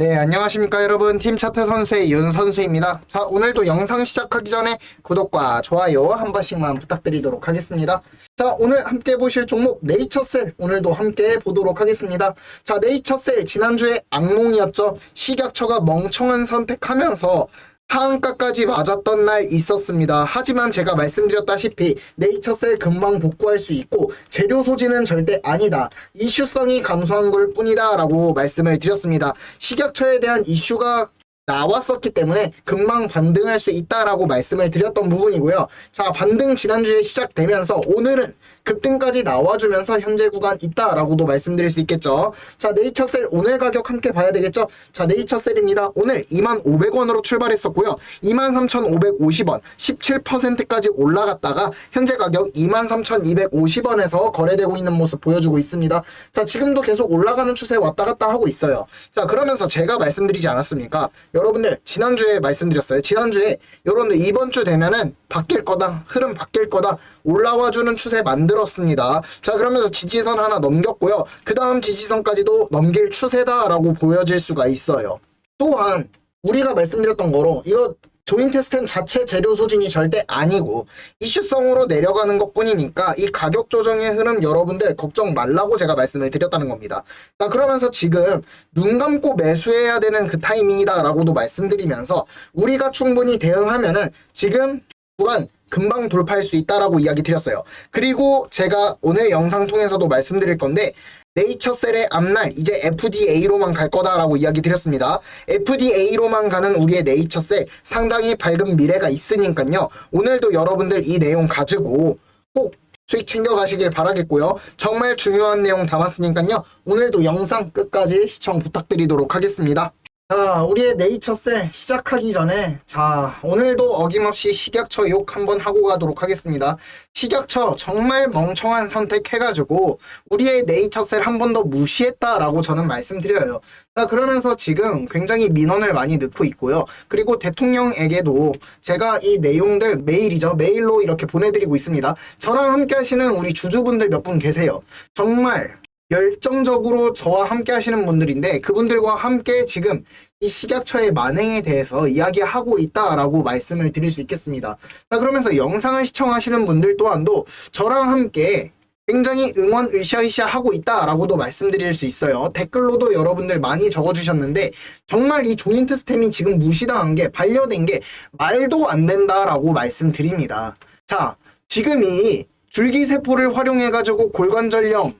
네, 안녕하십니까 여러분. 팀 차트 선수의 윤 선수입니다. 자, 오늘도 영상 시작하기 전에 구독과 좋아요 한 번씩만 부탁드리도록 하겠습니다. 자, 오늘 함께 보실 종목 네이처셀 오늘도 함께 보도록 하겠습니다. 자, 네이처셀 지난주에 악몽이었죠. 식약처가 멍청한 선택하면서 하한가까지 맞았던 날 있었습니다. 하지만 제가 말씀드렸다시피 네이처셀 금방 복구할 수 있고 재료 소지는 절대 아니다. 이슈성이 감소한 걸 뿐이다 라고 말씀을 드렸습니다. 식약처에 대한 이슈가 나왔었기 때문에 금방 반등할 수 있다라고 말씀을 드렸던 부분이고요. 자, 반등 지난주에 시작되면서 오늘은 급등까지 나와주면서 현재 구간 있다라고도 말씀드릴 수 있겠죠. 자, 네이처셀 오늘 가격 함께 봐야 되겠죠. 자, 네이처셀입니다. 오늘 25,500원으로 출발했었고요. 23,550원, 17%까지 올라갔다가 현재 가격 23,250원에서 거래되고 있는 모습 보여주고 있습니다. 자, 지금도 계속 올라가는 추세 왔다 갔다 하고 있어요. 자, 그러면서 제가 말씀드리지 않았습니까? 여러분들 지난주에 말씀드렸어요. 지난주에 여러분들 이번 주 되면은 바뀔 거다. 흐름 바뀔 거다. 올라와 주는 추세 만들었습니다. 자, 그러면서 지지선 하나 넘겼고요. 그 다음 지지선까지도 넘길 추세다라고 보여질 수가 있어요. 또한 우리가 말씀드렸던 거로 이거 조인트 스템 자체 재료 소진이 절대 아니고 이슈성으로 내려가는 것 뿐이니까 이 가격 조정의 흐름 여러분들 걱정 말라고 제가 말씀을 드렸다는 겁니다. 자, 그러면서 지금 눈 감고 매수해야 되는 그 타이밍이다라고도 말씀드리면서 우리가 충분히 대응하면은 지금 구간 금방 돌파할 수 있다라고 이야기 드렸어요. 그리고 제가 오늘 영상 통해서도 말씀드릴 건데 네이처셀의 앞날 이제 FDA로만 갈 거다라고 이야기 드렸습니다. FDA로만 가는 우리의 네이처셀 상당히 밝은 미래가 있으니까요. 오늘도 여러분들 이 내용 가지고 꼭 수익 챙겨가시길 바라겠고요. 정말 중요한 내용 담았으니까요. 오늘도 영상 끝까지 시청 부탁드리도록 하겠습니다. 자, 우리의 네이처셀 시작하기 전에 자, 오늘도 어김없이 식약처 욕 한번 하고 가도록 하겠습니다. 식약처 정말 멍청한 선택해가지고 우리의 네이처셀 한 번 더 무시했다라고 저는 말씀드려요. 자, 그러면서 지금 굉장히 민원을 많이 넣고 있고요. 그리고 대통령에게도 제가 이 내용들 메일이죠. 메일로 이렇게 보내드리고 있습니다. 저랑 함께 하시는 우리 주주분들 몇 분 계세요. 정말 열정적으로 저와 함께 하시는 분들인데 그분들과 함께 지금 이 식약처의 만행에 대해서 이야기하고 있다라고 말씀을 드릴 수 있겠습니다. 자, 그러면서 영상을 시청하시는 분들 또한도 저랑 함께 굉장히 응원 으쌰으쌰 하고 있다라고도 말씀드릴 수 있어요. 댓글로도 여러분들 많이 적어주셨는데 정말 이 조인트 스템이 지금 무시당한 게 반려된 게 말도 안 된다라고 말씀드립니다. 자, 지금 이 줄기세포를 활용해가지고 골관절염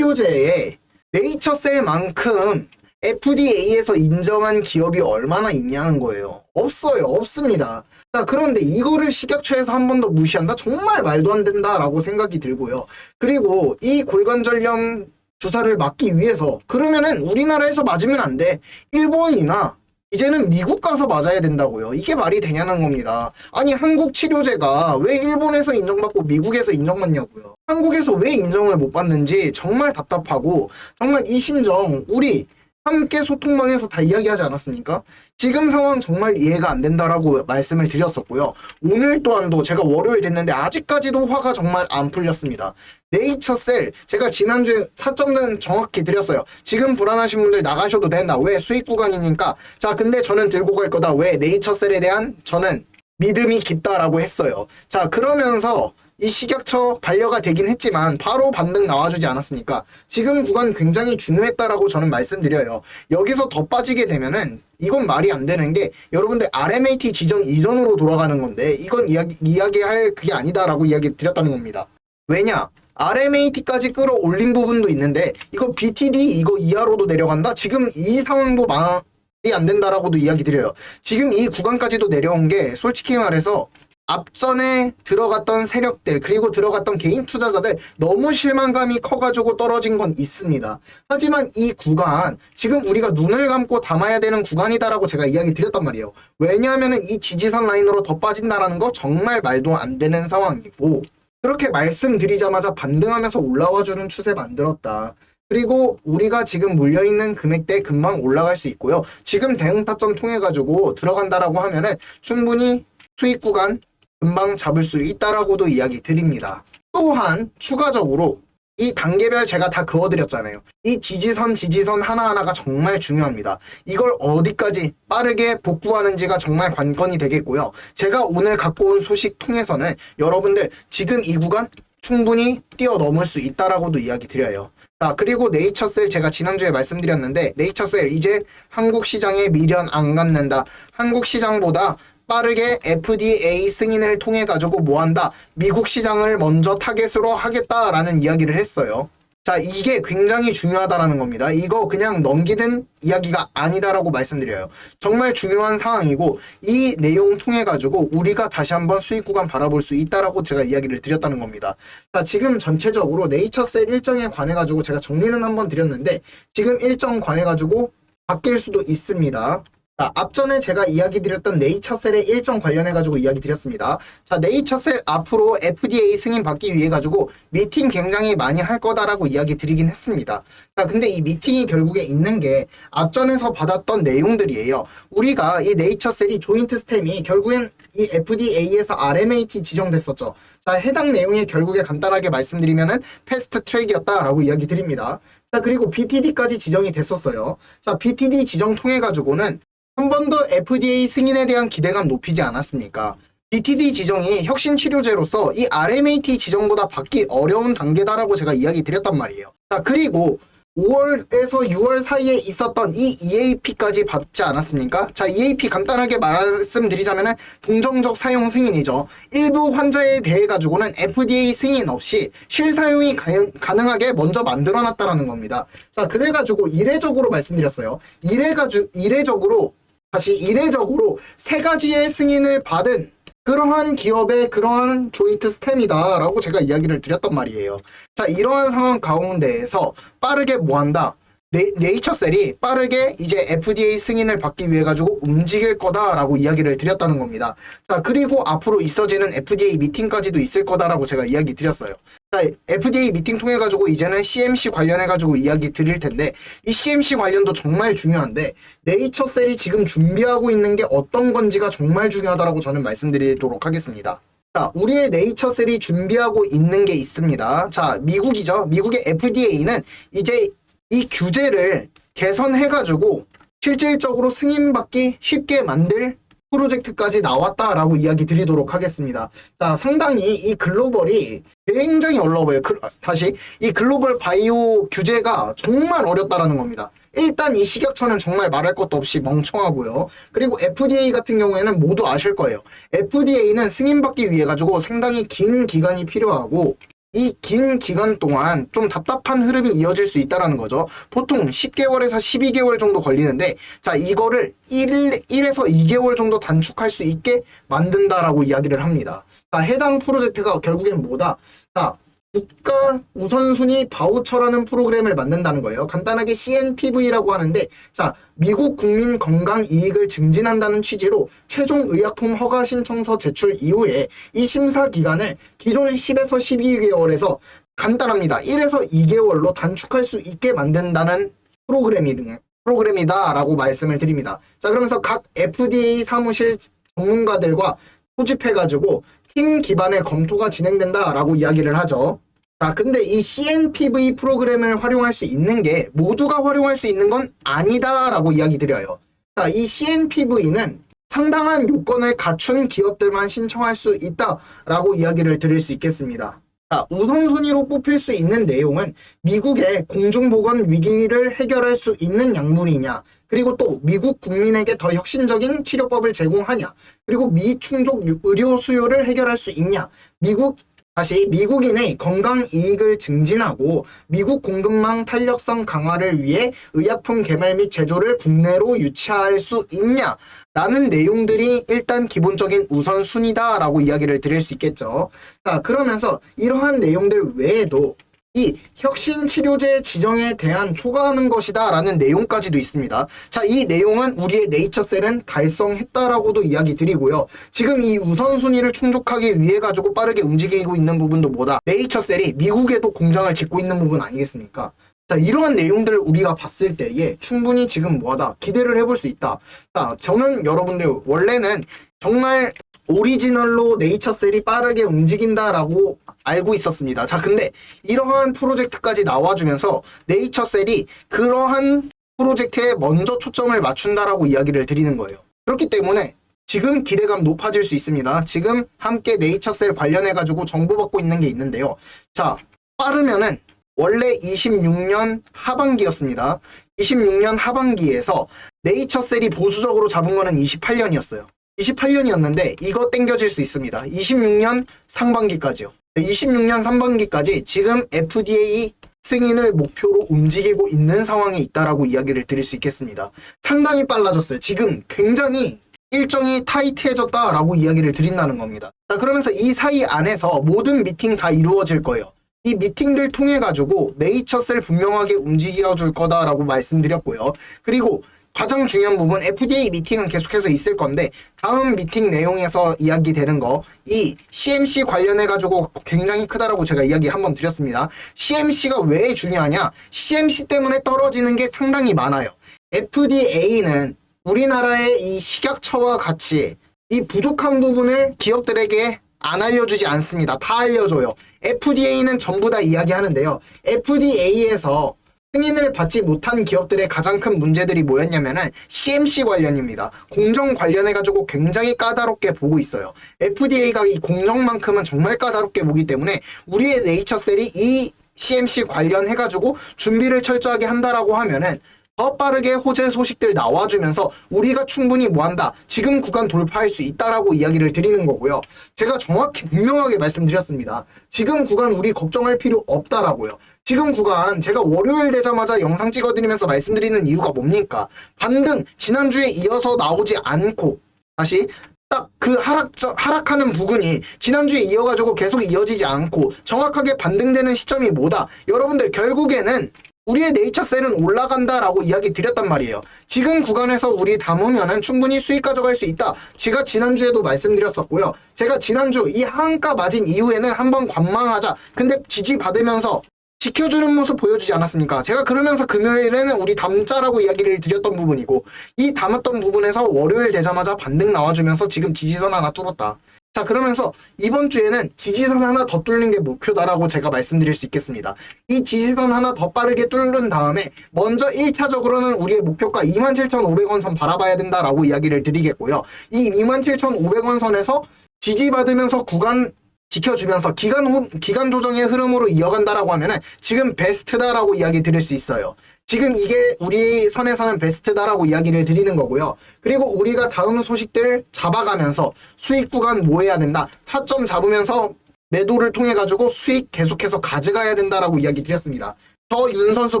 치료제에 네이처셀만큼 FDA에서 인정한 기업이 얼마나 있냐는 거예요. 없어요. 없습니다. 자, 그런데 이거를 식약처에서 한 번 더 무시한다? 정말 말도 안 된다라고 생각이 들고요. 그리고 이 골관절염 주사를 맞기 위해서 그러면은 우리나라에서 맞으면 안 돼. 일본이나 이제는 미국 가서 맞아야 된다고요. 이게 말이 되냐는 겁니다. 아니 한국 치료제가 왜 일본에서 인정받고 미국에서 인정받냐고요. 한국에서 왜 인정을 못 받는지 정말 답답하고 정말 이 심정 우리 함께 소통방에서 다 이야기하지 않았습니까? 지금 상황 정말 이해가 안 된다라고 말씀을 드렸었고요. 오늘 또한도 제가 월요일 됐는데 아직까지도 화가 정말 안 풀렸습니다. 네이처셀 제가 지난주에 타점은 정확히 드렸어요. 지금 불안하신 분들 나가셔도 된다. 왜 수익 구간이니까. 자, 근데 저는 들고 갈 거다. 왜 네이처셀에 대한 저는 믿음이 깊다라고 했어요. 자, 그러면서 이 식약처 반려가 되긴 했지만 바로 반등 나와주지 않았습니까? 지금 구간 굉장히 중요했다라고 저는 말씀드려요. 여기서 더 빠지게 되면은 이건 말이 안 되는 게 여러분들 RMAT 지정 이전으로 돌아가는 건데 이건 이야기, 이야기할 그게 아니다라고 이야기 드렸다는 겁니다. 왜냐? RMAT까지 끌어올린 부분도 있는데 이거 BTD 이거 이하로도 내려간다? 지금 이 상황도 말이 안 된다라고도 이야기 드려요. 지금 이 구간까지도 내려온 게 솔직히 말해서 앞전에 들어갔던 세력들 그리고 들어갔던 개인 투자자들 너무 실망감이 커가지고 떨어진 건 있습니다. 하지만 이 구간 지금 우리가 눈을 감고 담아야 되는 구간이다라고 제가 이야기 드렸단 말이에요. 왜냐하면 이 지지선 라인으로 더 빠진다라는 거 정말 말도 안 되는 상황이고 그렇게 말씀드리자마자 반등하면서 올라와주는 추세 만들었다. 그리고 우리가 지금 물려있는 금액대 금방 올라갈 수 있고요. 지금 대응 타점 통해가지고 들어간다라고 하면은 충분히 수익 구간 금방 잡을 수 있다라고도 이야기 드립니다. 또한 추가적으로 이 단계별 제가 다 그어드렸잖아요. 이 지지선, 지지선 하나하나가 정말 중요합니다. 이걸 어디까지 빠르게 복구하는지가 정말 관건이 되겠고요. 제가 오늘 갖고 온 소식 통해서는 여러분들 지금 이 구간 충분히 뛰어넘을 수 있다라고도 이야기 드려요. 자, 그리고 네이처셀 제가 지난주에 말씀드렸는데 네이처셀 이제 한국 시장에 미련 안 갖는다. 한국 시장보다 빠르게 FDA 승인을 통해 가지고 뭐 한다? 미국 시장을 먼저 타겟으로 하겠다라는 이야기를 했어요. 자, 이게 굉장히 중요하다라는 겁니다. 이거 그냥 넘기는 이야기가 아니다라고 말씀드려요. 정말 중요한 상황이고 이 내용 통해 가지고 우리가 다시 한번 수익 구간 바라볼 수 있다라고 제가 이야기를 드렸다는 겁니다. 자, 지금 전체적으로 네이처셀 일정에 관해 가지고 제가 정리는 한번 드렸는데 지금 일정 관해 가지고 바뀔 수도 있습니다. 자, 앞전에 제가 이야기 드렸던 네이처셀의 일정 관련해 가지고 이야기 드렸습니다. 자, 네이처셀 앞으로 FDA 승인 받기 위해 가지고 미팅 굉장히 많이 할 거다라고 이야기 드리긴 했습니다. 자, 근데 이 미팅이 결국에 있는 게 앞전에서 받았던 내용들이에요. 우리가 이 네이처셀이 조인트 스템이 결국엔 이 FDA에서 RMAT 지정됐었죠. 자, 해당 내용이 결국에 간단하게 말씀드리면은 패스트 트랙이었다라고 이야기 드립니다. 자, 그리고 BTD까지 지정이 됐었어요. 자, BTD 지정 통해 가지고는 한번더 FDA 승인에 대한 기대감 높이지 않았습니까? BTD 지정이 혁신 치료제로서 이 RMAT 지정보다 받기 어려운 단계다라고 제가 이야기 드렸단 말이에요. 자, 그리고 5월에서 6월 사이에 있었던 이 EAP까지 받지 않았습니까? 자, EAP 간단하게 말씀드리자면은 동정적 사용 승인이죠. 일부 환자에 대해 가지고는 FDA 승인 없이 실사용이 가능- 가능하게 먼저 만들어 놨다라는 겁니다. 자, 그래 가지고 이례적으로 말씀드렸어요. 이래 가지고 이례적으로 다시 이례적으로 세 가지의 승인을 받은 그러한 기업의 그러한 조인트 스템이다 라고 제가 이야기를 드렸단 말이에요. 자, 이러한 상황 가운데에서 빠르게 뭐 한다? 네, 네이처셀이 빠르게 이제 FDA 승인을 받기 위해 가지고 움직일 거다라고 이야기를 드렸다는 겁니다. 자, 그리고 앞으로 있어지는 FDA 미팅까지도 있을 거다라고 제가 이야기 드렸어요. 자, FDA 미팅 통해 가지고 이제는 CMC 관련해 가지고 이야기 드릴 텐데 이 CMC 관련도 정말 중요한데 네이처셀이 지금 준비하고 있는 게 어떤 건지가 정말 중요하다라고 저는 말씀드리도록 하겠습니다. 자, 우리의 네이처셀이 준비하고 있는 게 있습니다. 자, 미국이죠. 미국의 FDA는 이제 이 규제를 개선해 가지고 실질적으로 승인받기 쉽게 만들 프로젝트까지 나왔다라고 이야기 드리도록 하겠습니다. 자, 상당히 이 글로벌이 굉장히 어려워요. 그, 다시 이 글로벌 바이오 규제가 정말 어렵다라는 겁니다. 일단 이 식약처는 정말 말할 것도 없이 멍청하고요. 그리고 FDA 같은 경우에는 모두 아실 거예요. FDA는 승인받기 위해 가지고 상당히 긴 기간이 필요하고 이 긴 기간 동안 좀 답답한 흐름이 이어질 수 있다라는 거죠. 보통 10개월에서 12개월 정도 걸리는데 자 이거를 1, 1에서 2개월 정도 단축할 수 있게 만든다라고 이야기를 합니다. 자 해당 프로젝트가 결국엔 뭐다? 자 국가 우선순위 바우처라는 프로그램을 만든다는 거예요. 간단하게 CNPV라고 하는데, 자, 미국 국민 건강 이익을 증진한다는 취지로 최종 의약품 허가 신청서 제출 이후에 이 심사 기간을 기존 10에서 12개월에서 간단합니다. 1에서 2개월로 단축할 수 있게 만든다는 프로그램이, 프로그램이다라고 말씀을 드립니다. 자, 그러면서 각 FDA 사무실 전문가들과 소집해가지고 팀 기반의 검토가 진행된다라고 이야기를 하죠. 자, 근데 이 CNPV 프로그램을 활용할 수 있는 게 모두가 활용할 수 있는 건 아니다라고 이야기 드려요. 자, 이 CNPV는 상당한 요건을 갖춘 기업들만 신청할 수 있다라고 이야기를 드릴 수 있겠습니다. 자, 우선순위로 뽑힐 수 있는 내용은 미국의 공중보건 위기를 해결할 수 있는 약물이냐, 그리고 또 미국 국민에게 더 혁신적인 치료법을 제공하냐, 그리고 미충족 의료 수요를 해결할 수 있냐, 미국 다시 미국인의 건강 이익을 증진하고 미국 공급망 탄력성 강화를 위해 의약품 개발 및 제조를 국내로 유치할 수 있냐 라는 내용들이 일단 기본적인 우선순위다라고 이야기를 드릴 수 있겠죠. 자, 그러면서 이러한 내용들 외에도 이 혁신 치료제 지정에 대한 초과하는 것이다 라는 내용까지도 있습니다. 자, 이 내용은 우리의 네이처셀은 달성했다라고도 이야기 드리고요. 지금 이 우선순위를 충족하기 위해 가지고 빠르게 움직이고 있는 부분도 뭐다? 네이처셀이 미국에도 공장을 짓고 있는 부분 아니겠습니까? 자, 이러한 내용들을 우리가 봤을 때에 충분히 지금 뭐하다? 기대를 해볼 수 있다. 자, 저는 여러분들 원래는 정말 오리지널로 네이처셀이 빠르게 움직인다라고 알고 있었습니다. 자, 근데 이러한 프로젝트까지 나와주면서 네이처셀이 그러한 프로젝트에 먼저 초점을 맞춘다라고 이야기를 드리는 거예요. 그렇기 때문에 지금 기대감 높아질 수 있습니다. 지금 함께 네이처셀 관련해가지고 정보받고 있는 게 있는데요. 자, 빠르면은 원래 26년 하반기였습니다. 26년 하반기에서 네이처셀이 보수적으로 잡은 거는 28년이었어요. 28년이었는데 이거 땡겨질 수 있습니다. 26년 상반기까지요. 26년 상반기까지 지금 FDA 승인을 목표로 움직이고 있는 상황에 있다라고 이야기를 드릴 수 있겠습니다. 상당히 빨라졌어요. 지금 굉장히 일정이 타이트해졌다라고 이야기를 드린다는 겁니다. 자, 그러면서 이 사이 안에서 모든 미팅 다 이루어질 거예요. 이 미팅들 통해 가지고 네이처셀 분명하게 움직여 줄 거다라고 말씀드렸고요. 그리고 가장 중요한 부분 FDA 미팅은 계속해서 있을 건데 다음 미팅 내용에서 이야기되는 거 이 CMC 관련해 가지고 굉장히 크다라고 제가 이야기 한번 드렸습니다. CMC가 왜 중요하냐? CMC 때문에 떨어지는 게 상당히 많아요. FDA는 우리나라의 이 식약처와 같이 이 부족한 부분을 기업들에게 안 알려주지 않습니다. 다 알려줘요. FDA는 전부 다 이야기하는데요. FDA에서 승인을 받지 못한 기업들의 가장 큰 문제들이 뭐였냐면은 CMC 관련입니다. 공정 관련해가지고 굉장히 까다롭게 보고 있어요. FDA가 이 공정만큼은 정말 까다롭게 보기 때문에 우리의 네이처셀이 이 CMC 관련해가지고 준비를 철저하게 한다라고 하면은 더 빠르게 호재 소식들 나와주면서 우리가 충분히 뭐한다 지금 구간 돌파할 수 있다라고 이야기를 드리는 거고요. 제가 정확히 분명하게 말씀드렸습니다. 지금 구간 우리 걱정할 필요 없다라고요. 지금 구간 제가 월요일 되자마자 영상 찍어드리면서 말씀드리는 이유가 뭡니까? 반등 지난주에 이어서 나오지 않고 다시 딱그 하락 하락하는 부분이 지난주에 이어가지고 계속 이어지지 않고 정확하게 반등되는 시점이 뭐다? 여러분들 결국에는 우리의 네이처셀은 올라간다라고 이야기 드렸단 말이에요. 지금 구간에서 우리 담으면은 충분히 수익 가져갈 수 있다. 제가 지난주에도 말씀드렸었고요. 제가 지난주 이 한가 맞은 이후에는 한번 관망하자. 근데 지지 받으면서 지켜주는 모습 보여주지 않았습니까? 제가 그러면서 금요일에는 우리 담자라고 이야기를 드렸던 부분이고 이 담았던 부분에서 월요일 되자마자 반등 나와주면서 지금 지지선 하나 뚫었다. 자 그러면서 이번 주에는 지지선 하나 더 뚫는 게 목표다라고 제가 말씀드릴 수 있겠습니다. 이 지지선 하나 더 빠르게 뚫는 다음에 먼저 1차적으로는 우리의 목표가 27,500원 선 바라봐야 된다라고 이야기를 드리겠고요. 이 27,500원 선에서 지지받으면서 구간 지켜주면서 기간 호, 기간 조정의 흐름으로 이어간다라고 하면은 지금 베스트다라고 이야기 드릴 수 있어요. 지금 이게 우리 선에서는 베스트다라고 이야기를 드리는 거고요. 그리고 우리가 다음 소식들 잡아가면서 수익 구간 뭐 해야 된다. 타점 잡으면서 매도를 통해 가지고 수익 계속해서 가져가야 된다라고 이야기 드렸습니다. 저 윤 선수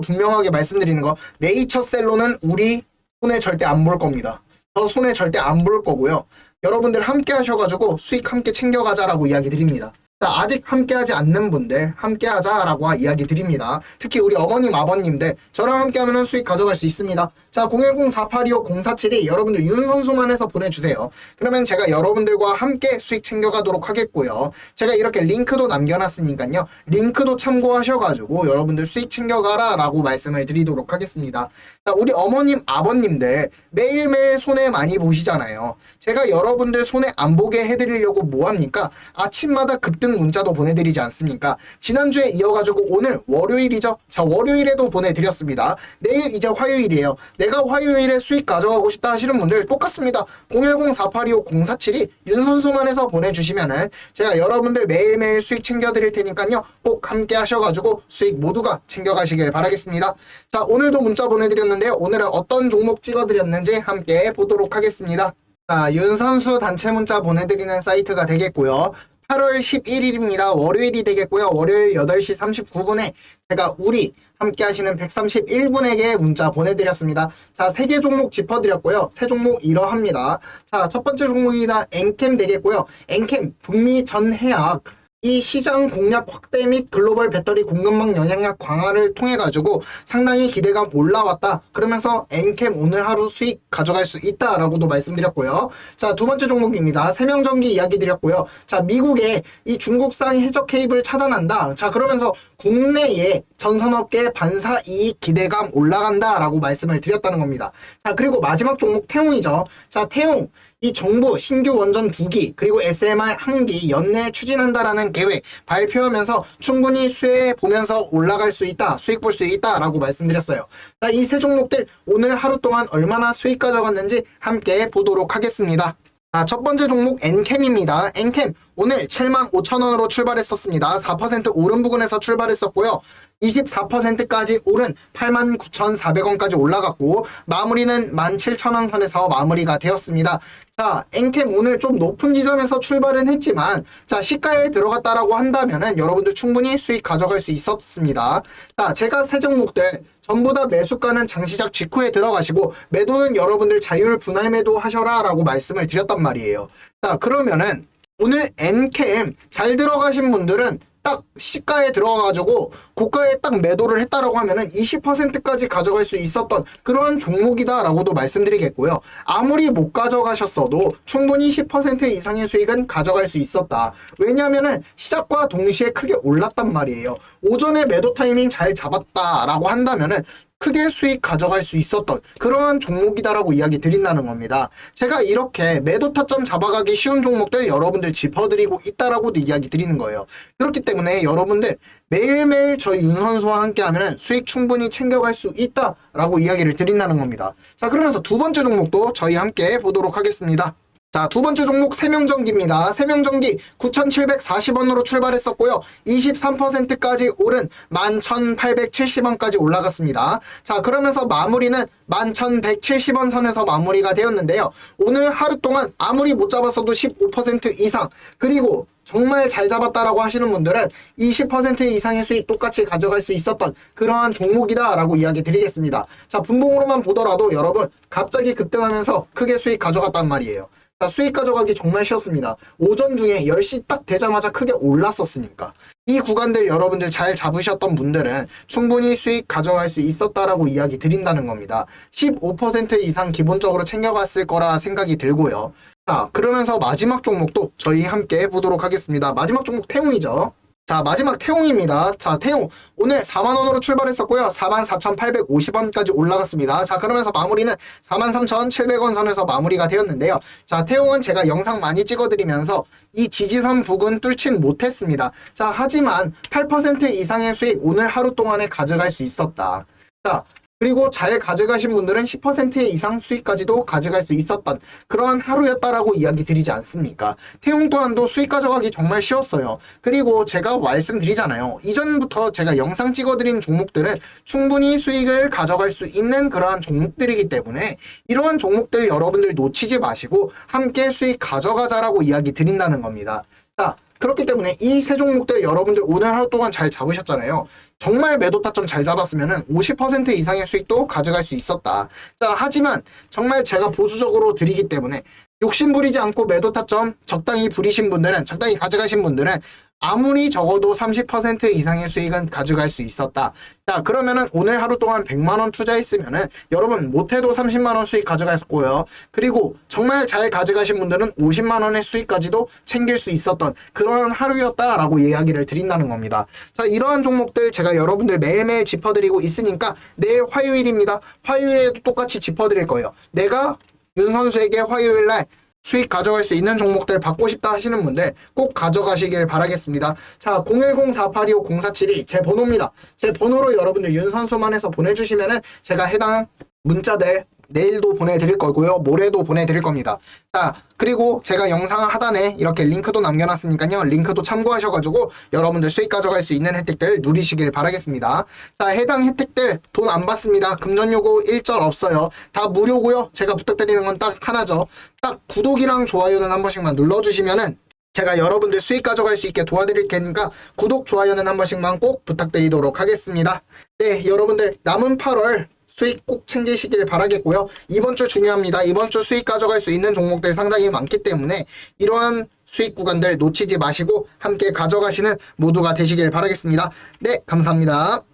분명하게 말씀드리는 거 네이처 셀로는 우리 손에 절대 안 볼 겁니다. 저 손에 절대 안 볼 거고요. 여러분들 함께 하셔가지고 수익 함께 챙겨가자라고 이야기 드립니다. 자, 아직 함께하지 않는 분들 함께하자라고 이야기 드립니다. 특히 우리 어머님, 아버님들 저랑 함께하면 수익 가져갈 수 있습니다. 자, 010-4825-047이 여러분들 윤 선수만 해서 보내주세요. 그러면 제가 여러분들과 함께 수익 챙겨가도록 하겠고요. 제가 이렇게 링크도 남겨놨으니까요. 링크도 참고하셔가지고 여러분들 수익 챙겨가라 라고 말씀을 드리도록 하겠습니다. 자, 우리 어머님, 아버님들 매일매일 손해 많이 보시잖아요. 제가 여러분들 손해 안 보게 해드리려고 뭐합니까? 아침마다 급등 문자도 보내드리지 않습니까? 지난주에 이어가지고 오늘 월요일이죠? 자, 월요일에도 보내드렸습니다. 내일 이제 화요일이에요. 내가 화요일에 수익 가져가고 싶다 하시는 분들 똑같습니다. 010-4825-047이 윤선수만 해서 보내주시면은 제가 여러분들 매일매일 수익 챙겨드릴 테니까요. 꼭 함께 하셔가지고 수익 모두가 챙겨가시길 바라겠습니다. 자, 오늘도 문자 보내드렸는데요. 오늘은 어떤 종목 찍어드렸는지 함께 보도록 하겠습니다. 자, 윤 선수 단체 문자 보내드리는 사이트가 되겠고요. 8월 11일입니다. 월요일이 되겠고요. 월요일 8시 39분에 제가 우리 함께 하시는 131분에게 문자 보내드렸습니다. 자, 세 개 종목 짚어드렸고요. 세 종목 이러합니다. 자, 첫 번째 종목이나 엔캠 되겠고요. 엔캠 북미 전해약 이 시장 공략 확대 및 글로벌 배터리 공급망 영향력 강화를 통해 가지고 상당히 기대감 올라왔다. 그러면서 엔캠 오늘 하루 수익 가져갈 수 있다라고도 말씀드렸고요. 자, 두 번째 종목입니다. 세명전기 이야기 드렸고요. 자, 미국의 이 중국산 해적 케이블 차단한다. 자, 그러면서 국내에 전 산업계 반사 이익 기대감 올라간다라고 말씀을 드렸다는 겁니다. 자, 그리고 마지막 종목 태웅이죠. 자, 태웅 이 정부 신규 원전 두기 그리고 SMR 한기 연내 추진한다라는 계획 발표하면서 충분히 수혜 보면서 올라갈 수 있다, 수익 볼 수 있다라고 말씀드렸어요. 이 세 종목들 오늘 하루 동안 얼마나 수익 가져갔는지 함께 보도록 하겠습니다. 자, 첫 번째 종목 엔캠입니다. 엔캠 오늘 7만 5천 원으로 출발했었습니다. 4% 오른 부근에서 출발했었고요. 24%까지 오른 8만 9,400원까지 올라갔고 마무리는 17,000원 선에서 마무리가 되었습니다. 자, 엔캠 오늘 좀 높은 지점에서 출발은 했지만 자, 시가에 들어갔다라고 한다면은 여러분들 충분히 수익 가져갈 수 있었습니다. 자, 제가 세 종목들 전부 다 매수가는 장시작 직후에 들어가시고 매도는 여러분들 자율 분할 매도 하셔라라고 말씀을 드렸단 말이에요. 자, 그러면은 오늘 엔캠 잘 들어가신 분들은 딱 시가에 들어가가지고 고가에 딱 매도를 했다라고 하면은 20%까지 가져갈 수 있었던 그런 종목이다라고도 말씀드리겠고요. 아무리 못 가져가셨어도 충분히 10% 이상의 수익은 가져갈 수 있었다. 왜냐하면은 시작과 동시에 크게 올랐단 말이에요. 오전에 매도 타이밍 잘 잡았다라고 한다면은 크게 수익 가져갈 수 있었던 그러한 종목이다라고 이야기 드린다는 겁니다. 제가 이렇게 매도 타점 잡아가기 쉬운 종목들 여러분들 짚어드리고 있다라고도 이야기 드리는 거예요. 그렇기 때문에 여러분들 매일매일 저희 윤 선수와 함께 하면 수익 충분히 챙겨갈 수 있다라고 이야기를 드린다는 겁니다. 자, 그러면서 두 번째 종목도 저희 함께 보도록 하겠습니다. 자, 두 번째 종목 세명전기입니다. 세명전기 9,740원으로 출발했었고요. 23%까지 오른 11,870원까지 올라갔습니다. 자, 그러면서 마무리는 11,170원 선에서 마무리가 되었는데요. 오늘 하루 동안 아무리 못 잡았어도 15% 이상, 그리고 정말 잘 잡았다라고 하시는 분들은 20% 이상의 수익 똑같이 가져갈 수 있었던 그러한 종목이다라고 이야기 드리겠습니다. 자, 분봉으로만 보더라도 여러분 갑자기 급등하면서 크게 수익 가져갔단 말이에요. 자, 수익 가져가기 정말 쉬웠습니다. 오전 중에 10시 딱 되자마자 크게 올랐었으니까. 이 구간들 여러분들 잘 잡으셨던 분들은 충분히 수익 가져갈 수 있었다라고 이야기 드린다는 겁니다. 15% 이상 기본적으로 챙겨갔을 거라 생각이 들고요. 자, 그러면서 마지막 종목도 저희 함께 보도록 하겠습니다. 마지막 종목 태웅이죠. 자, 마지막 태웅입니다. 자, 태웅. 오늘 4만원으로 출발했었고요. 44,850원까지 올라갔습니다. 자, 그러면서 마무리는 43,700원 선에서 마무리가 되었는데요. 자, 태웅은 제가 영상 많이 찍어드리면서 이 지지선 부근 뚫진 못했습니다. 자, 하지만 8% 이상의 수익 오늘 하루 동안에 가져갈 수 있었다. 자, 그리고 잘 가져가신 분들은 10% 이상 수익까지도 가져갈 수 있었던 그러한 하루였다라고 이야기 드리지 않습니까? 태용 또한도 수익 가져가기 정말 쉬웠어요. 그리고 제가 말씀드리잖아요. 이전부터 제가 영상 찍어드린 종목들은 충분히 수익을 가져갈 수 있는 그러한 종목들이기 때문에 이러한 종목들 여러분들 놓치지 마시고 함께 수익 가져가자라고 이야기 드린다는 겁니다. 자, 그렇기 때문에 이 세 종목들 여러분들 오늘 하루 동안 잘 잡으셨잖아요. 정말 매도 타점 잘 잡았으면은 50% 이상의 수익도 가져갈 수 있었다. 자, 하지만 정말 제가 보수적으로 드리기 때문에 욕심 부리지 않고 매도 타점 적당히 부리신 분들은 적당히 가져가신 분들은 아무리 적어도 30% 이상의 수익은 가져갈 수 있었다. 자, 그러면은 오늘 하루 동안 100만 원 투자했으면은 여러분 못해도 30만 원 수익 가져갔고요. 그리고 정말 잘 가져가신 분들은 50만 원의 수익까지도 챙길 수 있었던 그런 하루였다라고 이야기를 드린다는 겁니다. 자, 이러한 종목들 제가 여러분들 매일매일 짚어드리고 있으니까 내일 화요일입니다. 화요일에도 똑같이 짚어드릴 거예요. 내가 윤 선수에게 화요일 날 수익 가져갈 수 있는 종목들 받고 싶다 하시는 분들 꼭 가져가시길 바라겠습니다. 자, 010-4825-0472 제 번호입니다. 제 번호로 여러분들 윤 선수만 해서 보내주시면은 제가 해당 문자들 내일도 보내드릴 거고요. 모레도 보내드릴 겁니다. 자, 그리고 제가 영상 하단에 이렇게 링크도 남겨놨으니까요. 링크도 참고하셔가지고 여러분들 수익 가져갈 수 있는 혜택들 누리시길 바라겠습니다. 자, 해당 혜택들 돈 안 받습니다. 금전 요구 일절 없어요. 다 무료고요. 제가 부탁드리는 건 딱 하나죠. 딱 구독이랑 좋아요는 한 번씩만 눌러주시면은 제가 여러분들 수익 가져갈 수 있게 도와드릴 테니까 구독, 좋아요는 한 번씩만 꼭 부탁드리도록 하겠습니다. 네, 여러분들 남은 8월 수익 꼭 챙기시길 바라겠고요. 이번 주 중요합니다. 이번 주 수익 가져갈 수 있는 종목들 상당히 많기 때문에 이러한 수익 구간들 놓치지 마시고 함께 가져가시는 모두가 되시길 바라겠습니다. 네, 감사합니다.